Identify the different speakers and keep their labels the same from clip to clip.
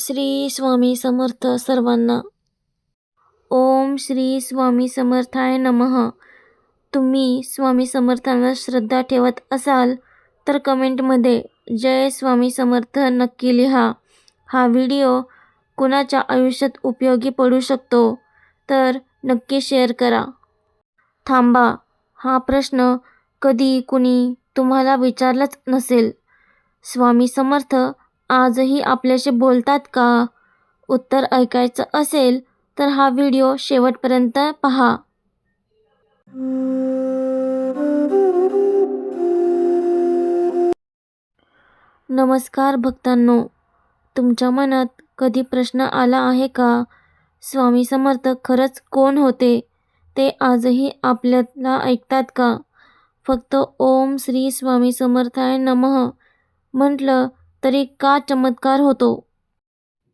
Speaker 1: श्री स्वामी समर्थ सर्वांना. ओम श्री स्वामी समर्थाय नमः. तुम्ही स्वामी समर्थांना श्रद्धा ठेवत असाल तर कमेंटमध्ये जय स्वामी समर्थ नक्की लिहा. हा व्हिडिओ कुणाच्या आयुष्यात उपयोगी पडू शकतो? तर नक्की शेअर करा. थांबा हा प्रश्न कधी कुणी तुम्हाला विचारलाच नसेल. स्वामी समर्थ आजही आपल्याशी बोलतात का? उत्तर ऐकायचं असेल तर हा व्हिडिओ शेवटपर्यंत पहा. नमस्कार भक्तांनो तुमच्या मनात कधी प्रश्न आला आहे का? स्वामी समर्थ खरंच कोण होते? ते आजही आपल्याला ऐकतात का? फक्त ओम श्री स्वामी समर्थाय नमः म्हटलं तरी का चमत्कार होतो?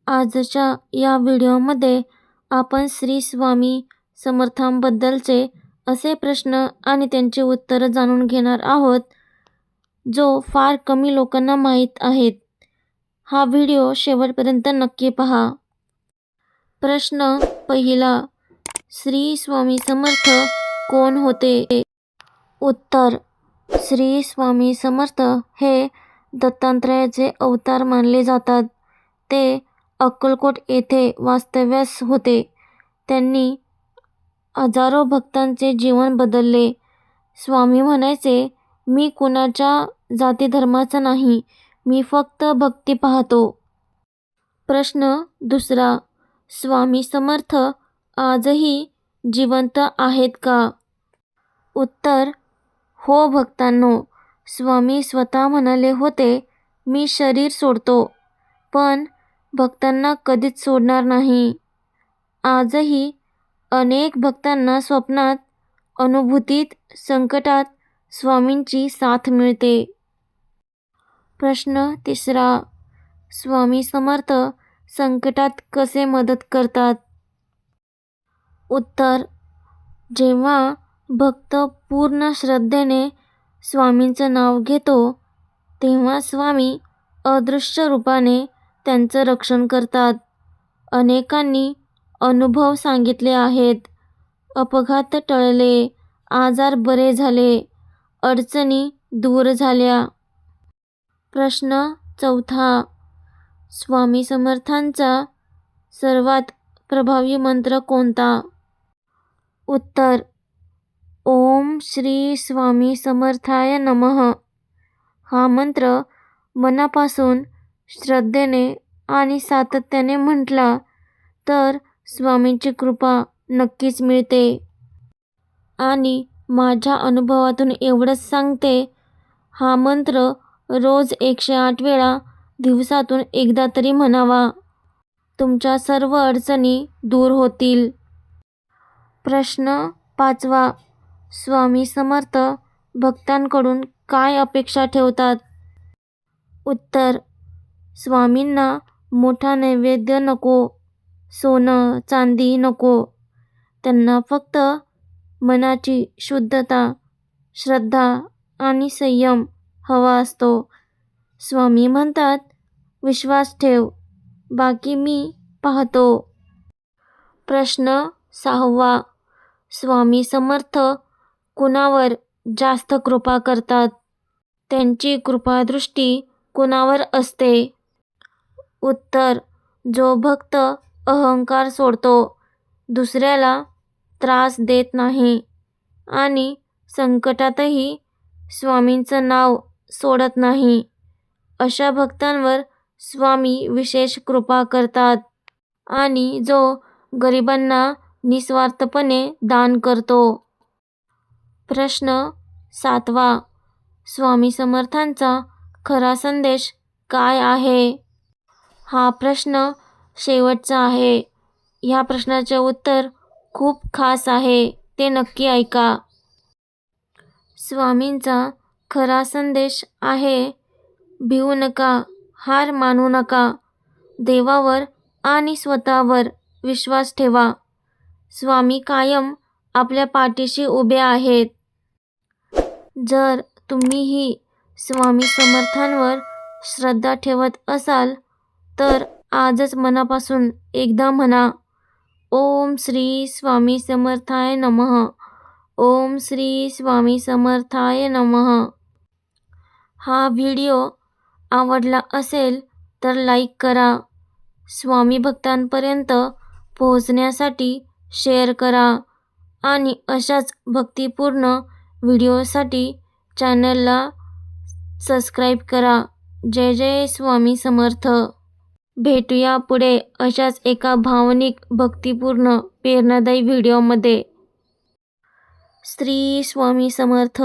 Speaker 1: आजच्या या व्हिडिओमध्ये आपण श्री स्वामी समर्थांबद्दलचे असे प्रश्न आणि त्यांची उत्तरं जाणून घेणार आहोत जो फार कमी लोकांना माहीत आहेत. हा व्हिडिओ शेवटपर्यंत नक्की पहा. प्रश्न पहिला श्री स्वामी समर्थ कोण होते? उत्तर श्री स्वामी समर्थ हे दत्तात्रयाचे अवतार मानले जातात. ते अक्कलकोट येथे वास्तव्यास होते. त्यांनी हजारो भक्तांचे जीवन बदलले. स्वामी म्हणायचे मी कुणाच्या जातीधर्माचा नाही मी फक्त भक्ती पाहतो. प्रश्न दुसरा स्वामी समर्थ आजही जिवंत आहेत का? उत्तर हो भक्तांनो स्वामी स्वतः म्हणाले होते मी शरीर सोडतो पण भक्तांना कधीच सोडणार नाही. आजही अनेक भक्तांना स्वप्नात अनुभूतीत संकटात स्वामींची साथ मिळते. प्रश्न तिसरा स्वामी समर्थ संकटात कसे मदत करतात? उत्तर जेव्हा भक्त पूर्ण श्रद्धेने स्वामींचं नाव घेतो तेव्हा स्वामी अदृश्य रूपाने त्यांचं रक्षण करतात. अनेकांनी अनुभव सांगितले आहेत. अपघात टळले आजार बरे झाले अडचणी दूर झाल्या. प्रश्न चौथा स्वामी समर्थांचा सर्वात प्रभावी मंत्र कोणता? उत्तर ओम श्री स्वामी समर्थाय नमः. हा मंत्र मनापासून श्रद्धेने आणि सातत्याने म्हटला तर स्वामींची कृपा नक्कीच मिळते. आणि माझ्या अनुभवातून एवढंच सांगते हा मंत्र रोज एकशे आठ वेळा दिवसातून एकदा तरी म्हणावा. तुमच्या सर्व अडचणी दूर होतील. प्रश्न पाचवा स्वामी समर्थ भक्तांकडून काय अपेक्षा ठेवतात? उत्तर स्वामींना मोठा नैवेद्य नको सोनं चांदी नको. त्यांना फक्त मनाची शुद्धता श्रद्धा आणि संयम हवा असतो. स्वामी म्हणतात विश्वास ठेव बाकी मी पाहतो. प्रश्न सहावा स्वामी समर्थ कुणावर जास्त कृपा करतात? त्यांची कृपादृष्टी कुणावर असते? उत्तर जो भक्त अहंकार सोडतो दुसऱ्याला त्रास देत नाही आणि संकटातही स्वामींचं नाव सोडत नाही. अशा भक्तांवर स्वामी विशेष कृपा करतात आणि जो गरिबांना निस्वार्थपणे दान करतो. प्रश्न सातवा. स्वामी समर्थांचा खरा संदेश काय आहे? हा प्रश्न शेवटचा आहे. ह्या प्रश्नाचे उत्तर खूप खास आहे. ते नक्की ऐका. स्वामींचा खरा संदेश आहे भिवू नका हार मानू नका. देवावर आणि स्वतःवर विश्वास ठेवा. स्वामी कायम आपल्या पाठीशी उभे आहेत. जर तुम्हीही स्वामी समर्थांवर श्रद्धा ठेवत असाल तर आजच मनापासून एकदा म्हणा ओम श्री स्वामी समर्थाय नमः ओम श्री स्वामी समर्थाय नमः. हा व्हिडिओ आवडला असेल तर लाईक करा. स्वामी भक्तांपर्यंत पोहोचण्यासाठी शेअर करा. आणि अशाच भक्तिपूर्ण व्हिडिओसाठी चॅनलला सबस्क्राईब करा. जय जय स्वामी समर्थ. भेटूया पुढे अशाच एका भावनिक भक्तिपूर्ण प्रेरणादायी व्हिडिओमध्ये. श्री स्वामी समर्थ.